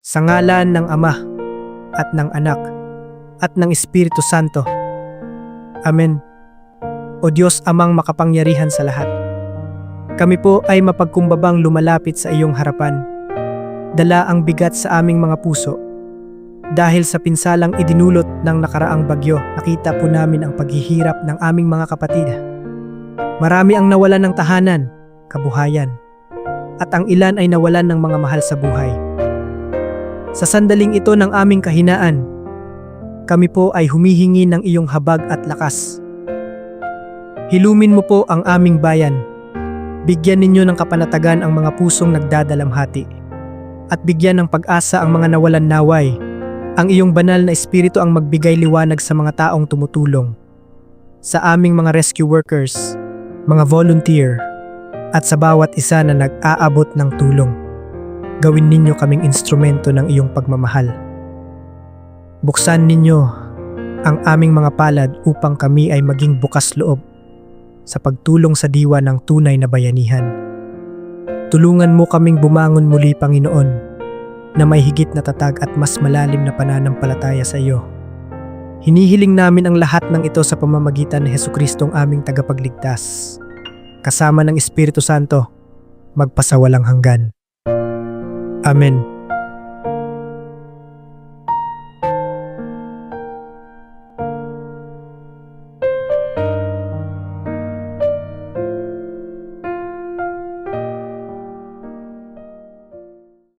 Sa ngalan ng Ama at ng Anak at ng Espiritu Santo. Amen. O Diyos amang makapangyarihan sa lahat. Kami po ay mapagkumbabang lumalapit sa iyong harapan. Dala ang bigat sa aming mga puso. Dahil sa pinsalang idinulot ng nakaraang bagyo, nakita po namin ang paghihirap ng aming mga kapatid. Marami ang nawalan ng tahanan, kabuhayan, at ang ilan ay nawalan ng mga mahal sa buhay. Sa sandaling ito ng aming kahinaan, kami po ay humihingi ng iyong habag at lakas. Hilumin mo po ang aming bayan. Bigyan ninyo ng kapanatagan ang mga pusong nagdadalamhati. At bigyan ng pag-asa ang mga nawalan naway. Ang iyong banal na espiritu ang magbigay liwanag sa mga taong tumutulong. Sa aming mga rescue workers, mga volunteer, at sa bawat isa na nag-aabot ng tulong. Gawin ninyo kaming instrumento ng iyong pagmamahal. Buksan ninyo ang aming mga palad upang kami ay maging bukas loob sa pagtulong sa diwa ng tunay na bayanihan. Tulungan mo kaming bumangon muli, Panginoon, na may higit na tatag at mas malalim na pananampalataya sa iyo. Hinihiling namin ang lahat ng ito sa pamamagitan ni Heso Kristong aming tagapagligtas. Kasama ng Espiritu Santo, magpasawalang hanggan. Amen.